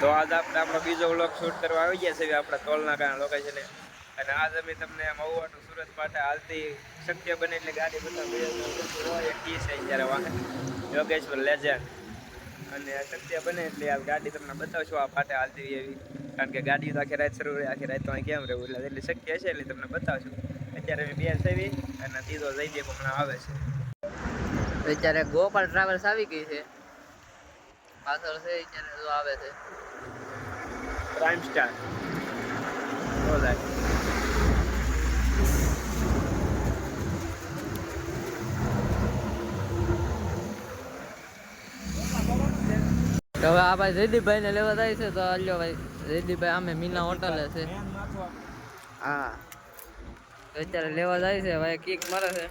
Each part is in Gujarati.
તો આજ આપણે આપણો બીજો વ્લોગ શૂટ કરવા આવી ગયા છે આપણા ટોલના કારણે લોકેશને અને આજ અમે તમને મહુવાનું સુરત માટે હાલતી શક્ય બને એટલે ગાડી બતાવી યોગેશ છે જ્યારે લેજન્ડ અને શક્ય બને એટલે આ ગાડી તમને બતાવશું. આ પાટે હાલતી એવી. કારણ કે ગાડી તો આખી રાત શરૂ રહી, આખી રાત તો અહીં કેમ રહેવું? એટલે એટલે શક્ય છે એટલે તમને બતાવશું. અત્યારે અમે બે સેવી અને ત્રીજો દે હમણાં આવે છે. અત્યારે ગોપાલ ટ્રાવેલ્સ આવી ગઈ છે. પાછળ છે અત્યારે જો આવે છે. પ્રાઇમ સ્ટાર તો હવે આ ભાઈ જયદીપભાઈ ને લેવા જાય છે તો આલ્યો ભાઈ. જયદીપભાઈ આમે મીના હોટલે છે. હા. અત્યારે લેવા જાય છે ભાઈ કિક મારે છે.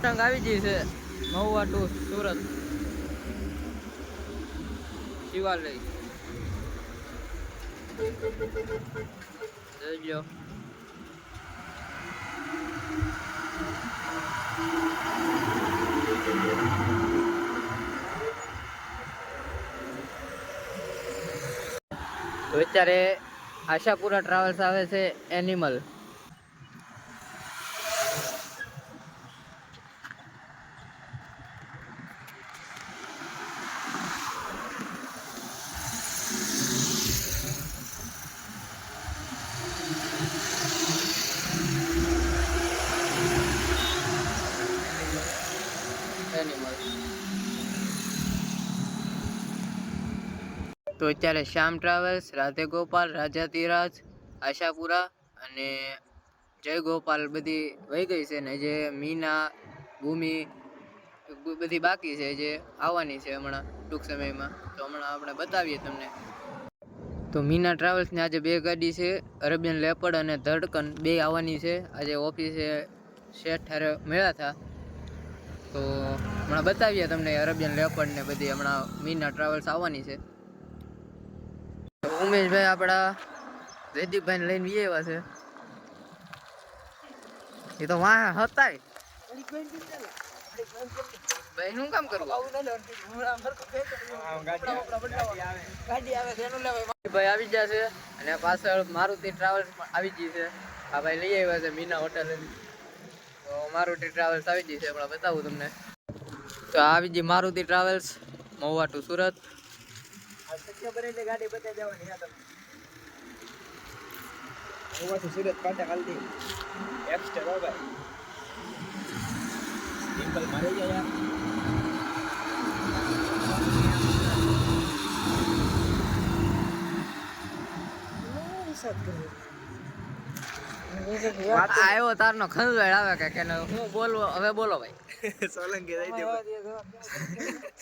પતંગ આવી ગઈ છે. મહુવા ટુ સુરત. શિવાલય. જોઈ અત્યારે આશાપુરા ટ્રાવેલ્સ આવે છે એનિમલ તો અત્યારે શ્યામ ટ્રાવેલ્સ, રાધે ગોપાલ, રાજા તિરાજ, આશાપુરા અને જય ગોપાલ બધી વહી ગઈ છે ને જે મીના, ભૂમિ, બધી બાકી છે જે આવવાની છે હમણાં ટૂંક સમયમાં. તો હમણાં આપણે બતાવીએ તમને. તો મીના ટ્રાવેલ્સની આજે બે ગાડી છે, અરેબિયન લેપડ અને ધડકન બે આવવાની છે. આજે ઓફિસે શેઠ હારે મળ્યા હતા. તો હમણાં બતાવીએ તમને અરેબિયન લેપર્ડ ને બધી હમણાં મીના ટ્રાવેલ્સ આવવાની છે. ઉમેશભાઈ આપણા જયદીપભાઈને લઈને બી આવ્યા છે. એ તો વાહ હતા ભાઈ શું કામ કરવું? ભાઈ આવી ગયા છે અને પાછળ મારુતિ ટ્રાવેલ્સ પણ આવી ગઈ છે. આ ભાઈ લઈ આવ્યા છે મીના હોટલ તો મારુતિ ટ્રાવેલ્સ આવી ગઈ છે હમણાં બતાવું તમને. તો આવી ગઈ મારુતિ ટ્રાવેલ્સ મહુવા ટુ સુરત. ગાડી બતાવી દેવાની હોવાથી સુરત પાટે હાલતી એક્સ્ટ્રા હો ભાઈ. સિમ્પલ મારી ગયા આવ્યો તારનો ખંજવાળ આવે કે કે હું બોલવો હવે બોલો ભાઈ. સોલંકી દઈ દે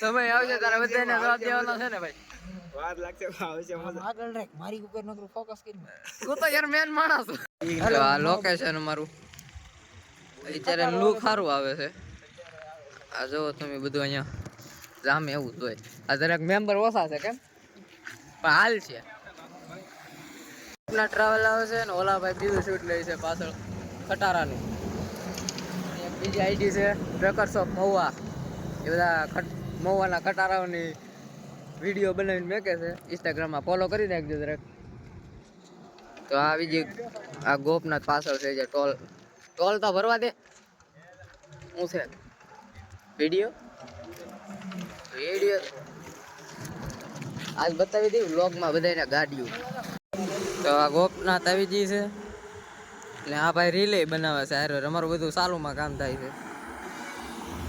સમય આવશે તારે બધાને જવાબ દેવાનો છે ને ભાઈ. વાર લાગશે આવશે મજા. તું તો યાર મેન માણસ હેલો આ લોકેશન અમારું. અત્યારે લુક સારું આવે છે. આ જો તમે બધું અહીંયા. જામે એવું જોઈએ આ જરાક મેમ્બર ઓછા છે કેમ? પણ હાલ છે. ના ટ્રાવેલ આવે છે ને ઓલા બીજું શૂટ લે છે પાછળ, ખટારાનું. એક બીજી આઈડી છે ટ્રકર્સ ઓફ મહુવા એ બધા મહુવાના ખટારાઓની વીડિયો બનાવીને મેકે છે. ઇન્સ્ટાગ્રામમાં ફોલો કરી નાખજો જરાક તો આ બીજી, આ ગોપનાથ પાછળ છે જે ટોલ ટોલ તો ભરવા દે. હું છે? વીડિયો વીડિયો આજ બતાવી દઉં વ્લોગમાં બધાને ગાડીઓ. તો આ ગોપનાથ આવી ગઈ છે. એટલે આ ભાઈ રિલે બનાવે છે હારે. અમારું બધું સાલુમાં કામ થાય છે.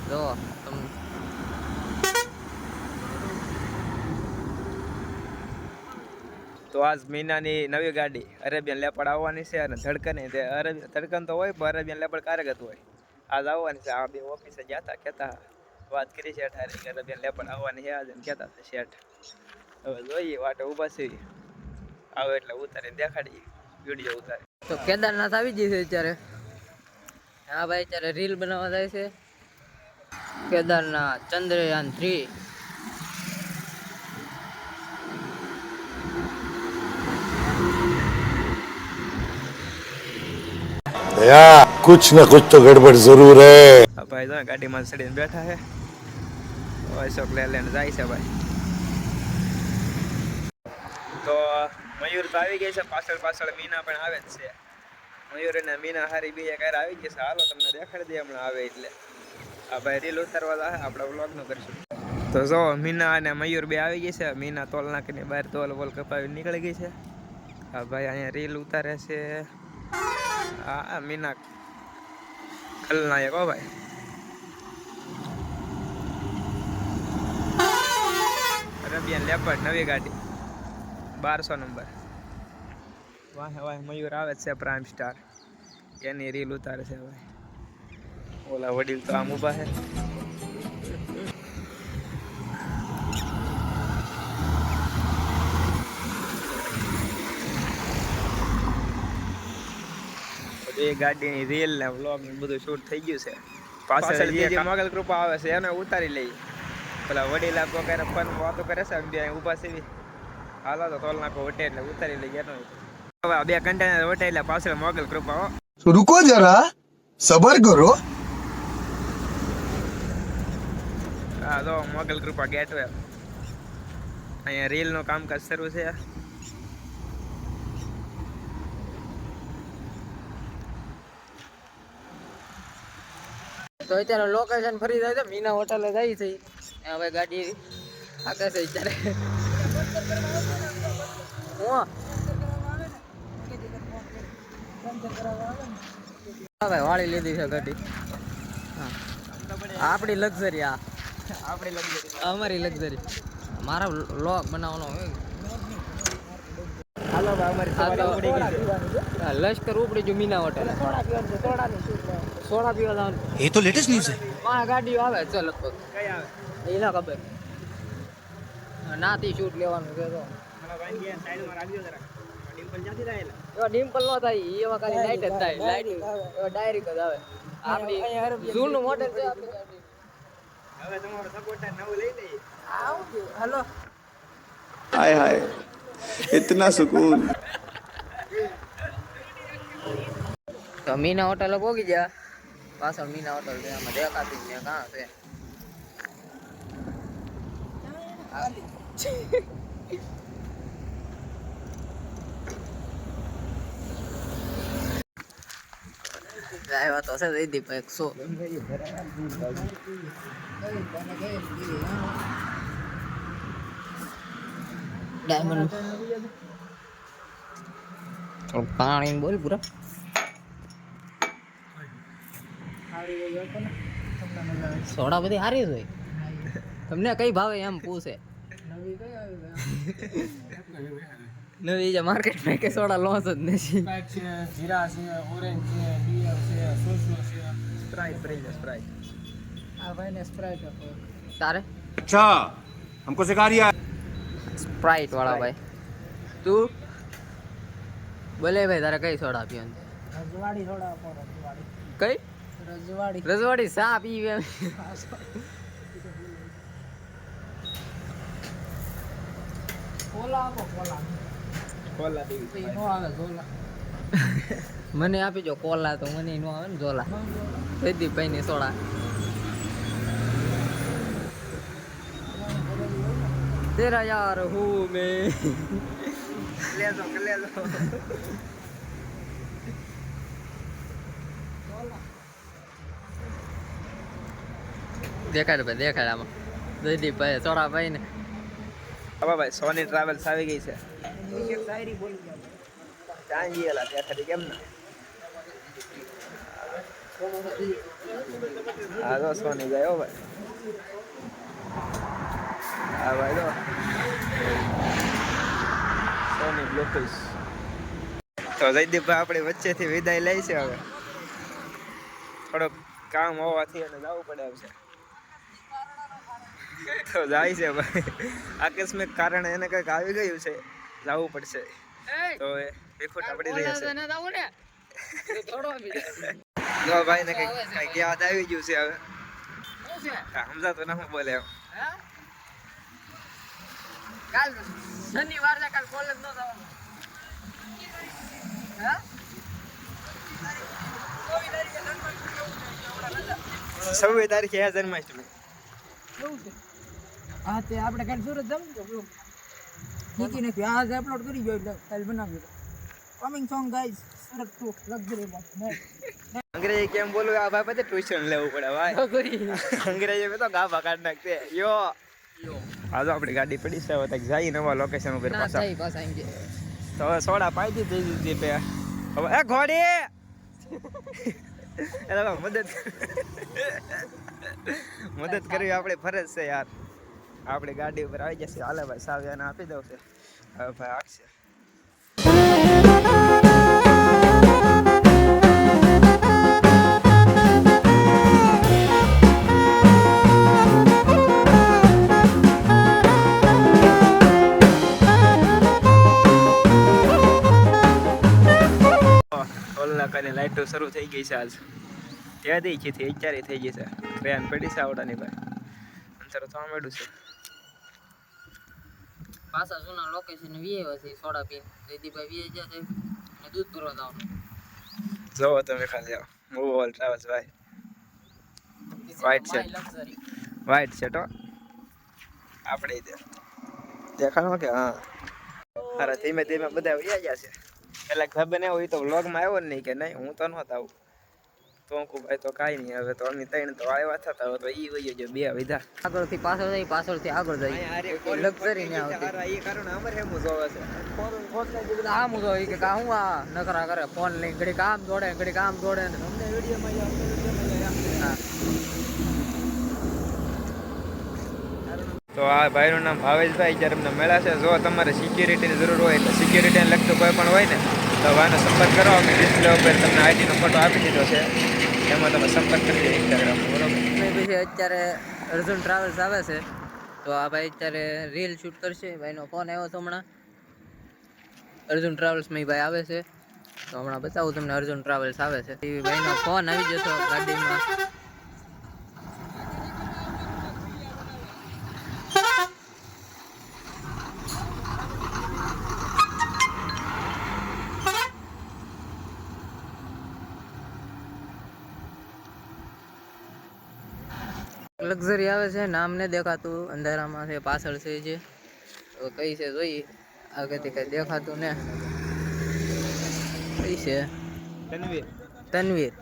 જો, તમને તો આજ મીનાની નવી ગાડી અરેબિયન લેપડ આવવાની છે અને ધડકન તે અરેબિયન ધડકન તો હોય, પણ અરેબિયન લેપડ કાર્યગત હોય. આજ આવવાની છે. આ બે ઓફિસે ગયા હતા કહેતા વાત કરી શેઠ હારી અરેબિયન લેપડ આવવાની છે આજે કહેતા હતા શેઠ. હવે જોઈએ વાટે ઊભા છે. આવે એટલે ઉતારે દેખાડીએ વીડિયો ઉતારે. તો કેદારનાથ આવી જશે અત્યારે? હા ભાઈ અત્યારે રીલ બનાવવા જાય છે. કેદારનાથ ચંદ્રયાન થ્રી દયા કુછ ના કુછ તો ગડબડ જરૂર હે. ભાઈ ત્યાં ગાડી માં ચડીને બેઠા હે અશોક લેલેન્ડ જાય છે ભાઈ. મયુર તો આવી ગઈ છે, પાછળ પાછળ મીના પણ આવે જ છે. મયુર અને મીના હારી બે ક્યારે આવી ગઈ છે. હાલો તમને દેખાડી દે હમણાં આવે એટલે. આ ભાઈ રીલ ઉતારવા જાય આપણે વ્લોગનું કરશું. તો જો, મીના અને મયુર બે આવી ગઈ છે. મીના તોલ નાખીને બહાર તોલ બોલ કપાવી નીકળી ગઈ છે. આ ભાઈ અહીંયા રીલ ઉતારે છે. આ મીના ખલનાયક હો ભાઈ. રબિયન લેપર નવી ગાડી. બારસો નંબર. વાહ વાહ મયુર આવે છે પ્રાઇમ સ્ટાર એની રીલ ઉતારે છે ભાઈ ઓલા વડીલ તો આમ ઊભા છે. એ ગાડીની રીલ ને વ્લોગ ને બધું શૂટ થઈ ગયું છે. પાછળ જે મોગલ કૃપા આવે છે એને ઉતારી લઈ પેલા વડીલા કો કરે ફન વાતો કરે છે અહીં ઊભા છે. હાલો તો તોલ નાખો વટે એટલે ઉતારી લઈ ગયા બે કન્ટેનર વટે એટલે પાછળ મોગલ કૃપા રૂકો જરા સબર કરો. હા તો મોગલ કૃપા ગેટવે અહીંયા રીલનું કામકાજ શરૂ છે. તો અત્યારે લોકેશન ફરી જાય છે મીના હોટલે જાય છે. હવે ગાડી આકાશે અત્યારે. વાળી લીધી છે ગાડી આપણી લક્ઝરી આ. આપણી લક્ઝરી. અમારી લક્ઝરી. મારા લોક બનાવવાનો લશ્કર ઉપડી જો મીના હોટલ. સોડા પીવા એ તો લેટેસ્ટ ન્યૂઝ છે. ગાડીઓ આવે છે લગભગ. એ ના ખબર. નાથી શૂટ લેવાનું છે તો. ડિમ્પલ નો થાય એમાં ખાલી લાઈટ જ થાય લાઈટ ડાયરેક્ટ જ આવે. આપણી જૂનું મોડેલ છે હવે તમારો સપોર્ટર નવું લઈ લઈએ. આવજો હલો. હાય હાય. ઇતના સુકૂન. તો મીના હોટલ પહોંચી ગયા. પાછળ મીના હોટલ છે દેખાતી ને છે? આવ્યા તો હશે દીદી એક સો ડાયમંડ પાણી બોલ પૂરા. સોડા બધી સારી જ હોય. તમને કઈ ભાવે એમ પૂછે નવી જે માર્કેટમાં કે સોડા લોસ જ નથી સ્પ્રાઇટ ભરી લે સ્પ્રાઇટ તારે अच्छा हमको सिखा रिया સ્પ્રાઇટ વાળા ભાઈ તું બોલે ભાઈ તારે કઈ સોડા પીવાની કઈ રજવાડી સા પીવે મને આપી જો કોલા તો મને નો આવે ને ઝોલા. પ્રદીપભાઈ ની સોડા. તેરા યાર હું મેં. લેજો કે લેજો. દેખાડ ભાઈ દેખાડ આમાં. જયદીપભાઈ સોડા ભાઈ ને. હવે ભાઈ સોની ટ્રાવેલ્સ આવી ગઈ છે. ગયેલા ત્યાં ખરી કેમ ના. હા તો સોની હો ભાઈ. હા ભાઈ તો સોની બ્લુટૂથ તો જયદીપભાઈ આપણી વચ્ચેથી વિદાય લઈ છે હવે. થોડોક કામ હોવાથી અને જવું પડે એમ છે તો જાય છે ભાઈ આકસ્મિક કારણે એને કંઈક આવી ગયું છે જવું પડશે. તો એ વિખુટા પડી રહ્યા છે. જો ભાઈ ને કઈ કંઈક યાદ આવી ગયું છે હવે. હા, સમજાતું ના બોલે એમ. કાલ શનિવાર કાલ કોલેજ નો જવાનું. હા? છવ્વીસ તારીખે જન્માષ્ટમી. હા તે આપણે કાલે સુરત જવું તો બ્લોગ મૂકી નાખ્યું આજે અપલોડ કરી ગયો એટલે કાલે બનાવ્યો coming song guys Surat to luxury અંગ્રેજી કેમ બોલું? આ ભાઈ પછી ટ્યુશન લેવું પડે ભાઈ. અંગ્રેજી તો ગાભા કાઢ નાખતે. યો. આ તો આપણી ગાડી પડી છે હવે જઈ નવા લોકેશન ઉપર પાછા. તો હવે સોડા પાઈ દીધી દીધી પે હવે એ ઘોડી! મદદ. મદદ કરવી આપણે ફરજ છે યાર. આપણી ગાડી ઉપર આવી જશે. હાલે ભાઈ સાવ્યાને આપી દઉં છે. હવે ભાઈ ઓલા કરીને શરૂ થઈ ગઈ છે આજ. ત્યાંથી છે, અત્યારે થઈ ગઈ છે. ટ્રેન પડી છે આવડાની ભાઈ. અંતર તો આમેડું છે. પાછા જૂના લોકેશન વીએ છે સોડા પીને જયદીપભાઈ વીએ ગયા છે. અને દૂધ પૂરો જવાનું જોવો તમે ખાલી આવો ઓલ ટ્રાવેલ્સ ભાઈ. shirt. લક્ઝરી વ્હાઈટ છે. તો. આપણે દે દેખાડો કે હા. અરે ધીમે ધીમે બધા વયા ગયા છે. એટલે ખબર ને હોય તો વ્લોગમાં આવ્યો ને નહીં કે નહીં. હું તો નહોતો આવું. તો હું તો કાંઈ નહીં. હવે તો અમે ત્રણ તો આવ્યા થતા તો ઈ વયો જો બે વિધા. આગળથી પાછળ જાય પાછળથી આગળ જાય લક્ઝરી ને આવતી. એ કારણ અમર હે મુજો છે. આમ મુજો કે કા હું આ નકરા કરે? ફોન લઈ ઘડી કામ દોડે ઘડી કામ દોડે ને અમને વિડીયોમાં હા. તો આ ભાઈનું નામ ભાવેશભાઈ. જ્યારે અમને મળ્યા છે જો તમારે સિક્યુરિટીની જરૂર હોય તો સિક્યુરિટીને લગતું કોઈ પણ હોય ને તો આનો સંપર્ક કરો. અમે ડિસ્પ્લે ઉપર તમને આઈડીનો ફોટો આપી દીધો છે. એમાં તમે સંપર્ક કરી દે ઇન્સ્ટાગ્રામ બરોબર? પછી અત્યારે અર્જુન ટ્રાવેલ્સ આવે છે. તો આ ભાઈ અત્યારે રીલ શૂટ કરશે. ભાઈનો ફોન આવ્યો હતો હમણાં. અર્જુન ટ્રાવેલ્સમાં એ ભાઈ આવે છે. તો હમણાં બતાવું તમને અર્જુન ટ્રાવેલ્સ આવે છે. ભાઈનો ફોન આવી જતો ગાડીમાં. લક્ઝરી આવે છે નામ ને દેખાતું અંધારામાં છે પાછળ છે જે. કઈ છે જોઈએ આગળથી કઈ દેખાતું ને. કઈ છે? તનવીર તનવીર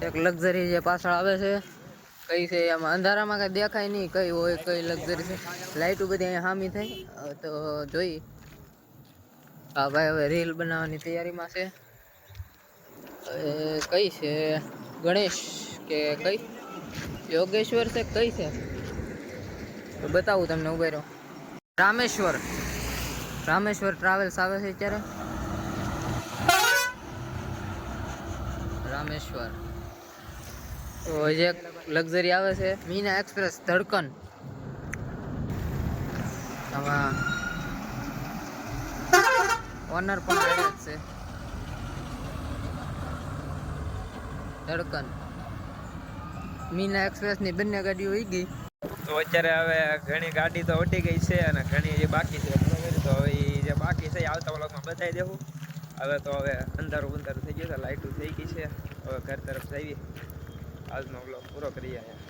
એક લક્ઝરી જે પાછળ આવે છે. કઈ છે, આમાં અંધારામાં કઈ દેખાય નહીં, કઈ હોય, કઈ લક્ઝરી છે. લાઇટો બધી અહીંયા હામી થઈ. તો જોઈ. હા ભાઈ હવે રીલ બનાવવાની તૈયારીમાં છે. કઈ છે, ગણેશ કે કઈ? યોગેશ્વર છે, કઈ છે? તો બતાવું તમને ઉભે રહ્યો રામેશ્વર. રામેશ્વર ટ્રાવેલ્સ આવે છે અત્યારે. રામેશ્વર. તો જે લક્ઝરી આવે છે. મીના એક્સપ્રેસ, ધડકન. આમાં ઓનર પણ આવે છે. ધડકન. મીના એક્સપ્રેસની બંને ગાડીઓ હોઈ ગઈ. તો અત્યારે હવે ઘણી ગાડી તો વટી ગઈ છે અને ઘણી જે બાકી છે તો હવે જે બાકી છે આવતા વ્લોગમાં બતાવી દેવું. હવે તો હવે અંધારું બંધારું થઈ ગયું છે લાઇટું થઈ ગઈ છે. હવે ઘર તરફ જઈએ. આજનો વ્લોગ પૂરો કરીએ અહીંયા